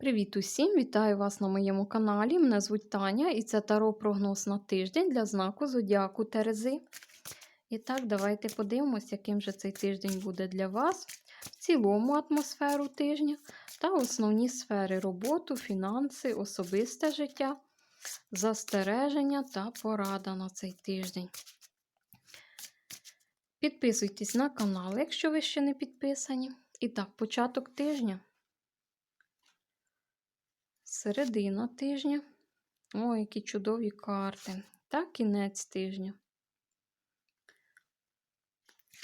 Привіт усім! Вітаю вас на моєму каналі. Мене звуть Таня і це таро прогноз на тиждень для знаку Зодіаку Терези. І так, давайте подивимось, яким же цей тиждень буде для вас, в цілому атмосферу тижня та основні сфери роботу, фінанси, особисте життя, застереження та порада на цей тиждень. Підписуйтесь на канал, якщо ви ще не підписані. І так, початок тижня. Середина тижня. О, які чудові карти. Та кінець тижня.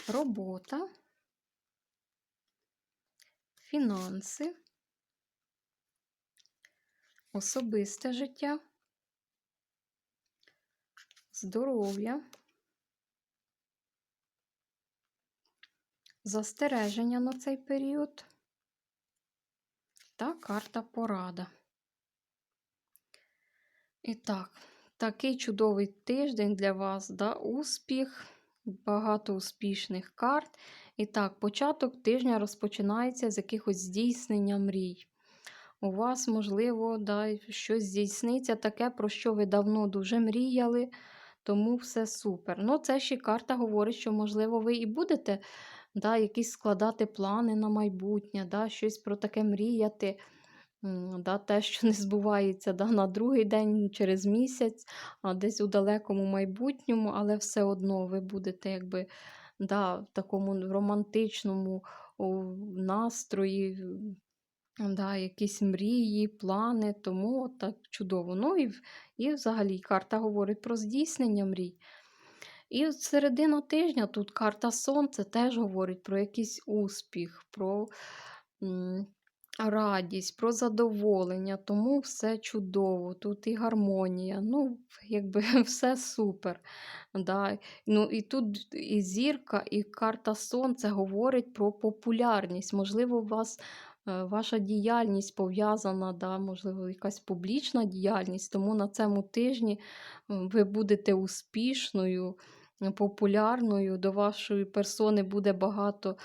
Робота. Фінанси. Особисте життя. Здоров'я. Застереження на цей період. Та карта порада. І так, такий чудовий тиждень для вас, да? успіх, багато успішних карт. І так, початок тижня розпочинається з якихось здійснення мрій. У вас, можливо, да, щось здійсниться таке, про що ви давно дуже мріяли, тому все супер. Ну, це ще карта говорить, що, можливо, ви і будете да, якісь складати плани на майбутнє, да, щось про таке мріяти. Да, Те, що не збувається да, на другий день через місяць, а десь у далекому майбутньому, але все одно ви будете якби да, в такому романтичному настрої, да, якісь мрії, плани, тому так чудово. Ну і, і взагалі карта говорить про здійснення мрій. І середина тижня тут карта Сонце теж говорить про якийсь успіх, про радість, про задоволення, тому все чудово, тут і гармонія, ну, якби все супер. Да. Ну, І тут і зірка, і карта Сонця говорить про популярність. Можливо, у вас. Е, ваша діяльність пов'язана, да, можливо, якась публічна діяльність, тому на цьому тижні ви будете успішною, популярною, до вашої персони буде багато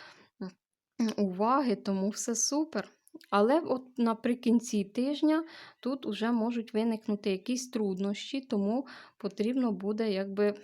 уваги, тому все супер. Але от наприкінці тижня тут вже можуть виникнути якісь труднощі, тому потрібно буде якби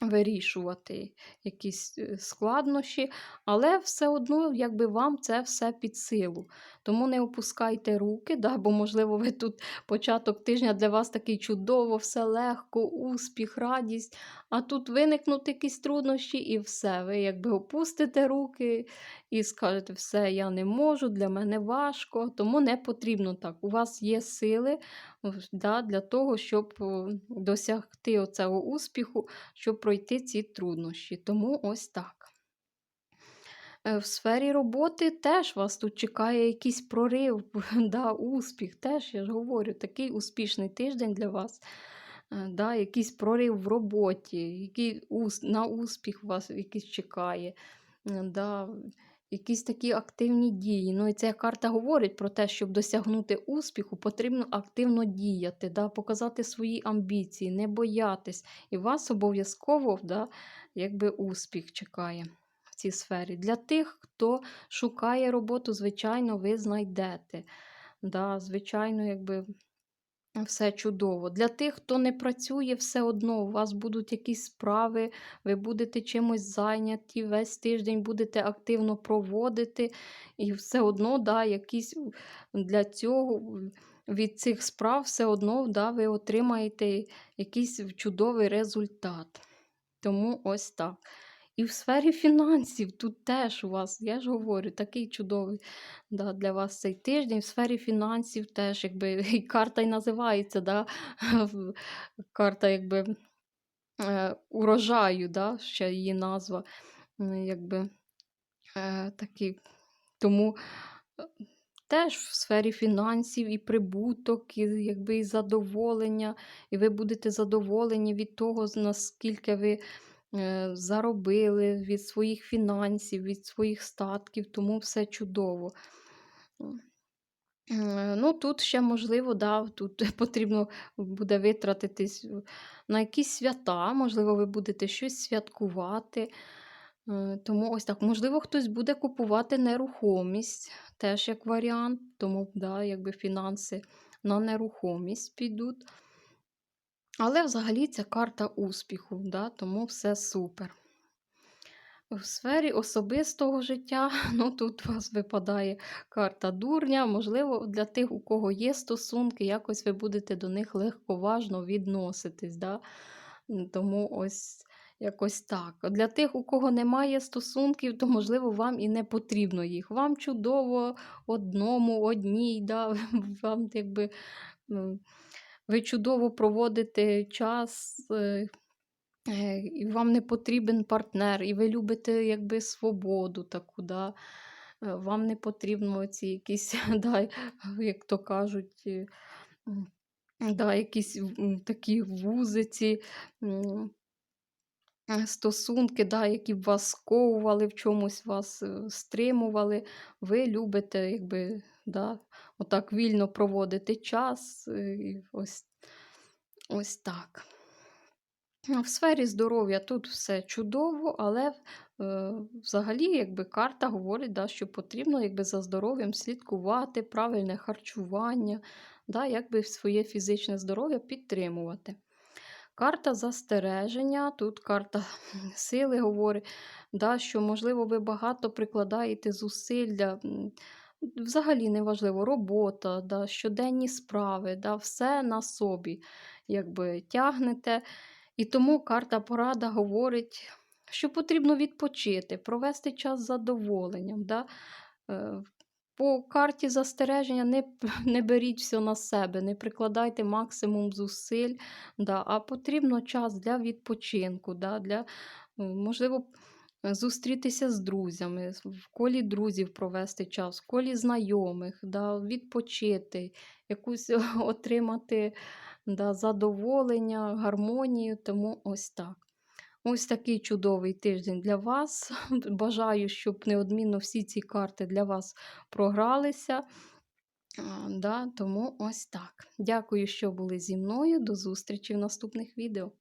вирішувати якісь е, складнощі, але все одно, якби вам це все під силу. Тому не опускайте руки, да, бо, можливо, ви тут початок тижня для вас такий чудово, все легко, успіх, радість. А тут виникнуть якісь труднощі, і все. Ви якби опустите руки і скажете, все, я не можу, для мене важко. Тому не потрібно так. У вас є сили да, для того, щоб досягти оцього успіху, щоб пройти ці труднощі. Тому ось так. Е, в сфері роботи теж вас тут чекає якийсь прорив, да, успіх. Теж я ж говорю, такий успішний тиждень для вас. Е, да, Якийсь прорив в роботі, який на успіх вас якийсь чекає. Е, да, Якісь такі активні дії. Ну і ця карта говорить про те, щоб досягнути успіху, потрібно активно діяти, да, показати свої амбіції, не боятись. І вас обов'язково да, якби успіх чекає цій сфері. Для тих, хто шукає роботу, звичайно, ви знайдете. Да, Звичайно, якби все чудово. Для тих, хто не працює, все одно, у вас будуть якісь справи, ви будете чимось зайняті, весь тиждень будете активно проводити, і все одно, да, якісь для цього. Від цих справ все одно да, ви отримаєте якийсь чудовий результат. Тому ось так. І в сфері фінансів тут теж у вас, я ж говорю, такий чудовий да, для вас цей тиждень. В сфері фінансів теж, якби і карта й називається, да, карта якби е, урожаю, да, ще її назва. якби е, такий. Тому е, теж в сфері фінансів і прибуток, і якби і задоволення, і ви будете задоволені від того, наскільки ви. Е, заробили від своїх фінансів, від своїх статків, тому все чудово. Е, ну, Тут ще, можливо, да, тут потрібно буде витратитись на якісь свята, можливо, ви будете щось святкувати. Е, тому ось так, можливо, хтось буде купувати нерухомість, теж як варіант, тому да, якби фінанси на нерухомість підуть. Але взагалі це карта успіху, да, тому все супер. В сфері особистого життя, ну тут у вас випадає карта дурня. Можливо, для тих, у кого є стосунки, якось ви будете до них легковажно відноситись. Да? Тому ось якось так. Для тих, у кого немає стосунків, то, можливо, вам і не потрібно їх. Вам чудово одному, одній, да? вам якби. Ви чудово проводите час, е, Е, і вам не потрібен партнер, і ви любите якби свободу таку, да? Е, Вам не потрібно ці якісь, да, як то кажуть, да, якісь такі вузиці, стосунки, да, які б вас сковували, в чомусь вас стримували. Ви любите, якби, да, отак вільно проводити час. і Ось, ось так. В сфері здоров'я тут все чудово, але е, взагалі якби карта говорить, да, що потрібно якби, за здоров'ям слідкувати, правильне харчування, да, якби своє фізичне здоров'я підтримувати. Карта застереження, тут карта сили говорить, да, що, можливо, ви багато прикладаєте зусиль для, взагалі неважливо, робота, да, щоденні справи, да, все на собі якби, тягнете. І тому карта порада говорить, що потрібно відпочити, провести час з задоволенням. Да? Е, По карті застереження не, не беріть все на себе, не прикладайте максимум зусиль, да? а потрібно час для відпочинку, да? для, можливо, зустрітися з друзями, в колі друзів провести час, в колі знайомих, да? відпочити, якусь отримати да, задоволення, гармонію, тому ось так. Ось такий чудовий тиждень для вас. Бажаю, щоб неодмінно всі ці карти для вас програлися. Да, тому ось так. Дякую, що були зі мною. До зустрічі в наступних відео.